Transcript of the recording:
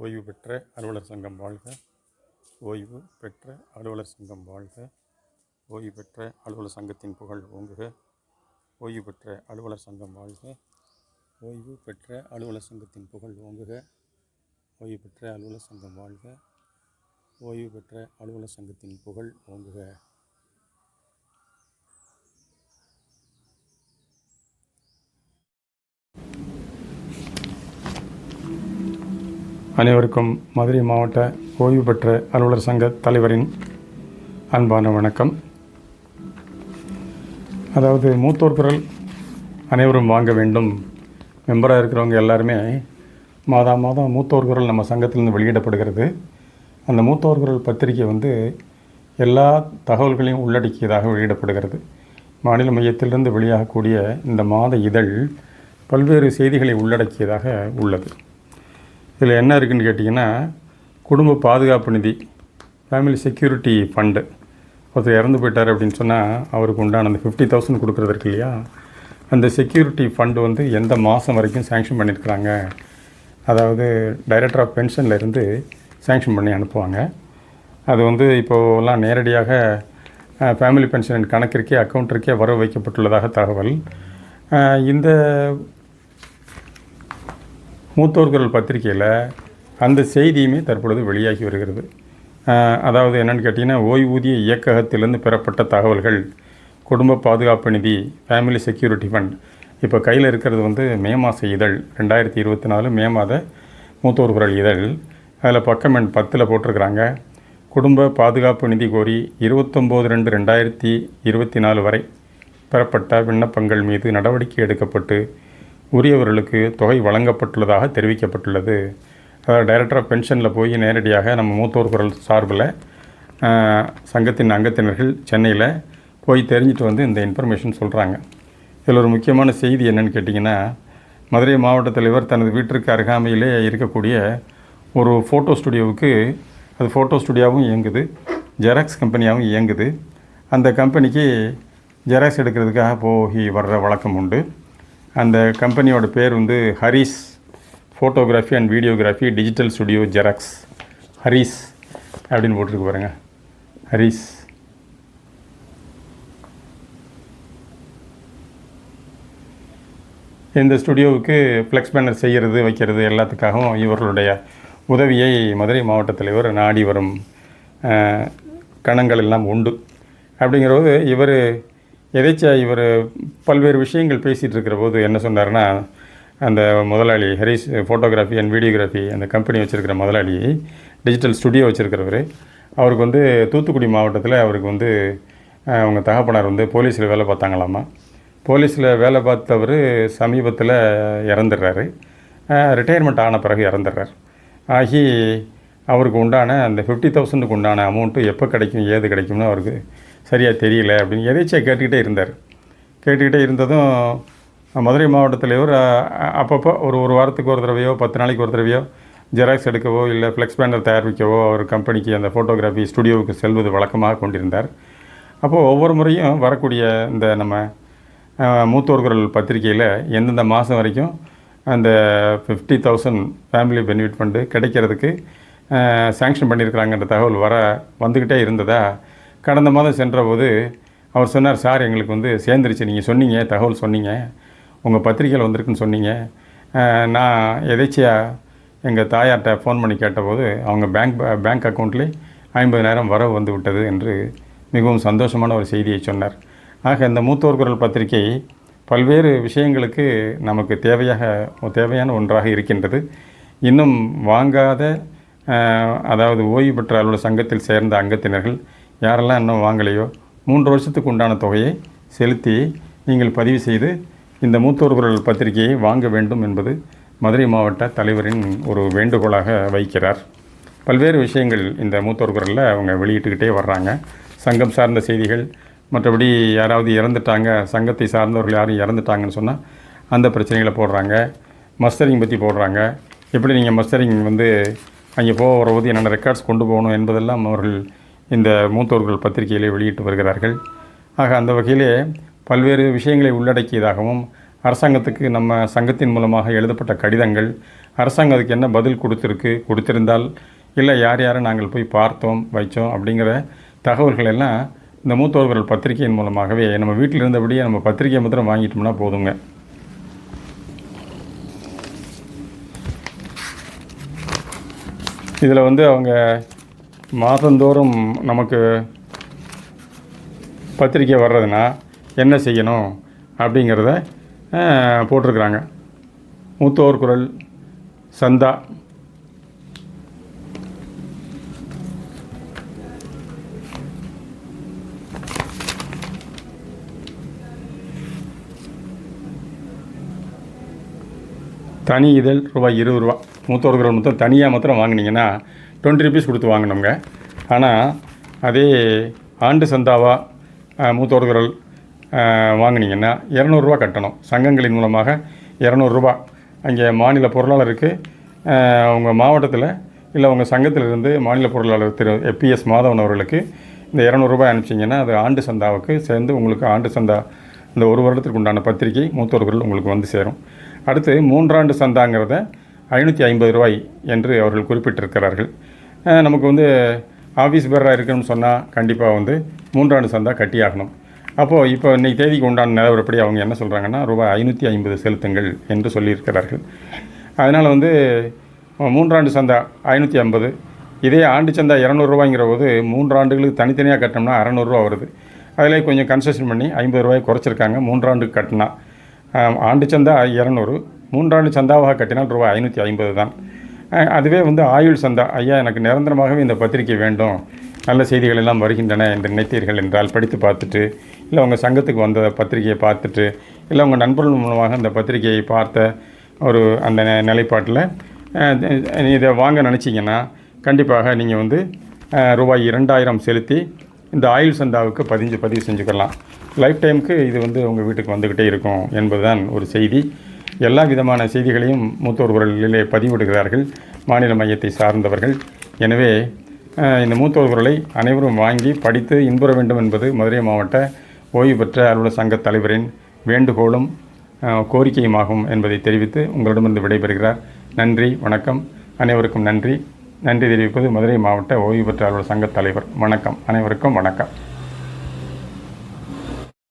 ஓய்வு பெற்ற அலுவலர் சங்கம் வாழ்க. ஓய்வு பெற்ற அலுவலர் சங்கம் வாழ்க. ஓய்வு பெற்ற அலுவலர் சங்கத்தின் புகழ் ஓங்குக. ஓய்வு பெற்ற அலுவலர் சங்கம் வாழ்க. ஓய்வு பெற்ற அலுவலர் சங்கத்தின் புகழ் ஓங்குக. ஓய்வு பெற்ற அலுவலர் சங்கம் வாழ்க. ஓய்வு பெற்ற அலுவலர் சங்கத்தின் புகழ் ஓங்குக. அனைவருக்கும் மதுரை மாவட்ட ஓய்வு பெற்ற அலுவலர் சங்க தலைவரின் அன்பான வணக்கம். அதாவது மூத்தோர் குரல் அனைவரும் வாங்க வேண்டும். மெம்பராக இருக்கிறவங்க எல்லாருமே மாதா மாதம் மூத்தோர் குரல் நம்ம சங்கத்திலிருந்து வெளியிடப்படுகிறது. அந்த மூத்தோர் குரல் பத்திரிகை வந்து எல்லா தகவல்களையும் உள்ளடக்கியதாக வெளியிடப்படுகிறது. மாநில மையத்திலிருந்து வெளியாகக்கூடிய இந்த மாத இதழ் பல்வேறு செய்திகளை உள்ளடக்கியதாக உள்ளது. இதில் என்ன இருக்குதுன்னு கேட்டிங்கன்னா குடும்ப பாதுகாப்பு நிதி ஃபேமிலி செக்யூரிட்டி ஃபண்டு ஒருத்தர் இறந்து போயிட்டார் அப்படின்னு சொன்னால் அவருக்கு உண்டான அந்த ஃபிஃப்டி தௌசண்ட் கொடுக்குறது இருக்கு இல்லையா? அந்த செக்யூரிட்டி ஃபண்டு வந்து எந்த மாதம் வரைக்கும் சேங்ஷன் பண்ணியிருக்கிறாங்க? அதாவது டைரக்டர் ஆஃப் பென்ஷன்லேருந்து சேங்ஷன் பண்ணி அனுப்புவாங்க. அது வந்து இப்போலாம் நேரடியாக ஃபேமிலி பென்ஷன் கணக்கிற்கே அக்கௌண்ட்டிற்கே வர வைக்கப்பட்டுள்ளதாக தகவல். இந்த மூத்தோர்கள் பத்திரிகையில் அந்த செய்தியுமே தற்பொழுது வெளியாகி வருகிறது. அதாவது என்னென்னு கேட்டிங்கன்னா ஓய்வூதிய இயக்ககத்திலிருந்து பெறப்பட்ட தகவல்கள் குடும்ப பாதுகாப்பு நிதி ஃபேமிலி செக்யூரிட்டி ஃபண்ட் இப்போ கையில் இருக்கிறது வந்து மே மாத இதழ் ரெண்டாயிரத்தி இருபத்தி நாலு மே மாத மூத்தோர் குரல் இதழ். அதில் பக்கம் எண் பத்தில் போட்டிருக்கிறாங்க. குடும்ப பாதுகாப்பு நிதி கோரி இருபத்தொம்போது ரெண்டு ரெண்டாயிரத்தி இருபத்தி நாலு வரை பெறப்பட்ட விண்ணப்பங்கள் மீது நடவடிக்கை எடுக்கப்பட்டு உரியவர்களுக்கு தொகை வழங்கப்பட்டுள்ளதாக தெரிவிக்கப்பட்டுள்ளது. அதாவது டைரக்டர் ஆஃப் பென்ஷனில் போய் நேரடியாக நம்ம மூத்தோர் குரல் சார்பில் சங்கத்தின் அங்கத்தினர்கள் சென்னையில் போய் தெரிஞ்சுட்டு வந்து இந்த இன்ஃபர்மேஷன் சொல்கிறாங்க இதில் ஒரு முக்கியமான செய்தி என்னன்னு கேட்டிங்கன்னா மதுரை மாவட்ட தலைவர் தனது வீட்டிற்கு அருகாமையிலே இருக்கக்கூடிய ஒரு ஃபோட்டோ ஸ்டுடியோவுக்கு அது ஃபோட்டோ ஸ்டுடியோவும் இயங்குது ஜெராக்ஸ் கம்பெனியாகவும் இயங்குது. அந்த கம்பெனிக்கு ஜெராக்ஸ் எடுக்கிறதுக்காக போய் வர்ற வழக்கம் உண்டு. அந்த கம்பெனியோட பேர் வந்து Haris photography and videography digital studio xerox Haris அப்படின்னு போட்டிருக்கு பாருங்க. ஹரிஸ். இந்த ஸ்டுடியோவுக்கு ஃப்ளெக்ஸ் பேனர் செய்கிறது வைக்கிறது எல்லாத்துக்காகவும் இவர்களுடைய உதவியை மதுரை மாவட்ட தலைவர் நாடி வரும் கணங்கள் எல்லாம் உண்டு. அப்படிங்கிறபோது இவர் எதேச்சா இவர் பல்வேறு விஷயங்கள் பேசிகிட்டு இருக்கிற போது என்ன சொன்னார்னா அந்த முதலாளி ஹரிஸ் ஃபோட்டோகிராஃபி அண்ட் வீடியோகிராஃபி அந்த கம்பெனி வச்சுருக்கிற முதலாளி டிஜிட்டல் ஸ்டுடியோ வச்சுருக்கிறவர். அவருக்கு வந்து தூத்துக்குடி மாவட்டத்தில் அவருக்கு வந்து அவங்க தகப்பனார் வந்து போலீஸில் வேலை பார்த்தாங்களாமா. போலீஸில் வேலை பார்த்தவர் சமீபத்தில் இறந்துடுறாரு. ரிட்டையர்மெண்ட் ஆன பிறகு இறந்துடுறார். ஆகி அவருக்கு உண்டான அந்த ஃபிஃப்டி தௌசண்ட்க்கு உண்டான அமௌண்ட்டு எப்போ கிடைக்கும் ஏது கிடைக்கும்னு அவருக்கு சரியாக தெரியல அப்படின்னு எதேச்சியாக கேட்டுக்கிட்டே இருந்தார். கேட்டுக்கிட்டே இருந்ததும் மதுரை மாவட்டத்தில் ஒரு அப்பப்போ ஒரு ஒரு வாரத்துக்கு ஒரு தடவையோ பத்து நாளைக்கு ஒரு தடவையோ ஜெராக்ஸ் எடுக்கவோ இல்லை ஃப்ளெக்ஸ் பேனர் தயாரிக்கவோ அவர் கம்பெனிக்கு அந்த ஃபோட்டோகிராஃபி ஸ்டுடியோவுக்கு செல்வது வழக்கமாக கொண்டிருந்தார். அப்போது ஒவ்வொரு முறையும் வரக்கூடிய இந்த நம்ம மூத்தோர்கள் பத்திரிகையில் பத்திரிக்கையில் எந்தெந்த மாதம் வரைக்கும் அந்த fifty thousand family benefit fund கிடைக்கிறதுக்கு சேங்ஷன் பண்ணியிருக்கிறாங்கன்ற தகவல் வர வந்துக்கிட்டே இருந்ததா கடந்த மாதம் சென்றபோது அவர் சொன்னார் சார் எங்களுக்கு வந்து சேர்ந்துருச்சு. நீங்கள் சொன்னீங்க தகவல் சொன்னீங்க. உங்கள் பத்திரிக்கையில் வந்திருக்குன்னு சொன்னீங்க. நான் எதேச்சியாக எங்கள் தாயார்கிட்ட ஃபோன் பண்ணி கேட்டபோது அவங்க பேங்க் பேங்க் அக்கௌண்ட்லேயே ஐம்பதினாயிரம் வரவு வந்து விட்டது என்று மிகவும் சந்தோஷமான ஒரு செய்தியை சொன்னார். ஆக இந்த மூத்தோர் குரல் பத்திரிகை பல்வேறு விஷயங்களுக்கு நமக்கு தேவையாக தேவையான ஒன்றாக இருக்கின்றது. இன்னும் வாங்காத அதாவது ஓய்வு பெற்ற அலுவலர் சங்கத்தில் சேர்ந்த அங்கத்தினர்கள் யாரெல்லாம் இன்னும் வாங்கலையோ மூன்று வருஷத்துக்கு உண்டான தொகையை செலுத்தி நீங்கள் பதிவு செய்து இந்த மூத்தோர் குரல் பத்திரிகையை வாங்க வேண்டும் என்பது மதுரை மாவட்ட தலைவரின் ஒரு வேண்டுகோளாக வைக்கிறார். பல்வேறு விஷயங்கள் இந்த மூத்தோர் குரலில் அவங்க வெளியிட்டுக்கிட்டே வர்றாங்க. சங்கம் சார்ந்த செய்திகள் மற்றபடி யாராவது இறந்துட்டாங்க சங்கத்தை சார்ந்தவர்கள் யாரும் இறந்துட்டாங்கன்னு சொன்னால் அந்த பிரச்சனைகளை போடுறாங்க. மஸ்டரிங் பற்றி போடுறாங்க. எப்படி நீங்கள் மஸ்டரிங் வந்து அங்கே போக வரும்போது என்னென்ன ரெக்கார்ட்ஸ் கொண்டு போகணும் என்பதெல்லாம் அவர்கள் இந்த மூத்தோர்கள் பத்திரிகையிலே வெளியிட்டு வருகிறார்கள். ஆக அந்த வகையிலே பல்வேறு விஷயங்களை உள்ளடக்கியதாகவும் அரசாங்கத்துக்கு நம்ம சங்கத்தின் மூலமாக எழுதப்பட்ட கடிதங்கள் அரசாங்கம் அதுக்கு என்ன பதில் கொடுத்துருக்கு கொடுத்திருந்தால் இல்லை யார் யாரை நாங்கள் போய் பார்த்தோம் வைச்சோம் அப்படிங்கிற தகவல்கள் எல்லாம் இந்த மூத்தோர்கள் பத்திரிகையின் மூலமாகவே நம்ம வீட்டில் இருந்தபடியே நம்ம பத்திரிகை மாத்திரம் வாங்கிட்டோம்னா போதுங்க. இதில் வந்து அவங்க மாதந்தோறும் நமக்கு பத்திரிக்கை வர்றதுன்னா என்ன செய்யணும் அப்படிங்கிறத போட்டிருக்கிறாங்க. மூத்தோர் குரல் சந்தா. தனி இதழ் ரூபாய் இருபது ரூபா. மூத்தோர் மொத்தம் தனியாக மாத்திரம் வாங்கினீங்கன்னா டுவெண்ட்டி ருபீஸ் கொடுத்து வாங்கினோங்க ஆனால் அதே ஆண்டு சந்தாவாக அஹ், மூத்தோர் குரல் இரநூறுவா கட்டணும். சங்கங்களின் மூலமாக இரநூறுபா அங்கே மாநில பொருளாளருக்கு அவங்க உங்கள் மாவட்டத்தில் இல்லை உங்கள் சங்கத்திலிருந்து மாநில பொருளாளர் திரு எப்பிஎஸ் மாதவன் அவர்களுக்கு இந்த இரநூறுபா அனுப்பிச்சிங்கன்னா அது ஆண்டு சந்தாவுக்கு சேர்ந்து உங்களுக்கு ஆண்டு சந்தா இந்த ஒரு வருடத்திற்கு உண்டான பத்திரிகை மூத்தோர் குரல் உங்களுக்கு வந்து சேரும். அடுத்து மூன்றாண்டு சந்தாங்கிறத ஐநூற்றி ஐம்பது ரூபாய் என்று அவர்கள் குறிப்பிட்டிருக்கிறார்கள். நமக்கு வந்து ஆஃபீஸ் பேராக இருக்கணும்னு சொன்னால் கண்டிப்பாக வந்து மூன்றாண்டு சந்தா கட்டியாகணும். அப்போது இப்போ இன்றைக்கி தேதிக்கு உண்டான நிலவரப்படி அவங்க என்ன சொல்கிறாங்கன்னா ரூபாய் ஐநூற்றி ஐம்பது செலுத்துங்கள் என்று சொல்லியிருக்கிறார்கள். அதனால் வந்து மூன்றாண்டு சந்தா ஐநூற்றி ஐம்பது இதே ஆண்டு சந்தா இரநூறுவாங்கிற போது மூன்று ஆண்டுகளுக்கு தனித்தனியாக கட்டினோம்னா அறநூறுரூவா வருது. அதில் கொஞ்சம் கன்செஷன் பண்ணி ஐம்பது ரூபாய் குறைச்சிருக்காங்க மூன்றாண்டுக்கு கட்டினா. ஆண்டு சந்தா இரநூறு மூன்றாண்டு சந்தாவாக கட்டினால் ரூபாய் ஐநூற்றி ஐம்பது தான். அதுவே வந்து ஆயுள் சந்தா. ஐயா எனக்கு நிரந்தரமாகவே இந்த பத்திரிக்கை வேண்டும். நல்ல செய்திகள் எல்லாம் வருகின்றன என்று நினைத்தீர்கள் என்றால் படித்து பார்த்துட்டு இல்லை உங்கள் சங்கத்துக்கு வந்த பத்திரிகையை பார்த்துட்டு இல்லை உங்கள் நண்பர்கள் மூலமாக அந்த பத்திரிகையை பார்த்த ஒரு அந்த நிலைப்பாட்டில் இதை வாங்க நினச்சிங்கன்னா கண்டிப்பாக நீங்கள் வந்து ரூபாய் இரண்டாயிரம் செலுத்தி இந்த ஆயுள் சந்தாவுக்கு பதிஞ்சு பதிவு செஞ்சுக்கலாம் லைஃப் டைமுக்கு இது வந்து உங்கள் வீட்டுக்கு வந்துக்கிட்டே இருக்கும் என்பதுதான் ஒரு செய்தி. எல்லா விதமான செய்திகளையும் மூத்தோர் குரலிலே பதிவிடுகிறார்கள். மாநில மையத்தை சார்ந்தவர்கள். எனவே இந்த மூத்தோர் குரலை அனைவரும் வாங்கி படித்து இன்புற வேண்டும் என்பது மதுரை மாவட்ட ஓய்வு பெற்ற அலுவலர் சங்க தலைவரின் வேண்டுகோளும் கோரிக்கையுமாகும் என்பதை தெரிவித்து உங்களிடமிருந்து விடைபெறுகிறார். நன்றி வணக்கம். அனைவருக்கும் நன்றி. நன்றி தெரிவிப்பது மதுரை மாவட்ட ஓய்வு பெற்ற அலுவலர் சங்க தலைவர். வணக்கம். அனைவருக்கும் வணக்கம்.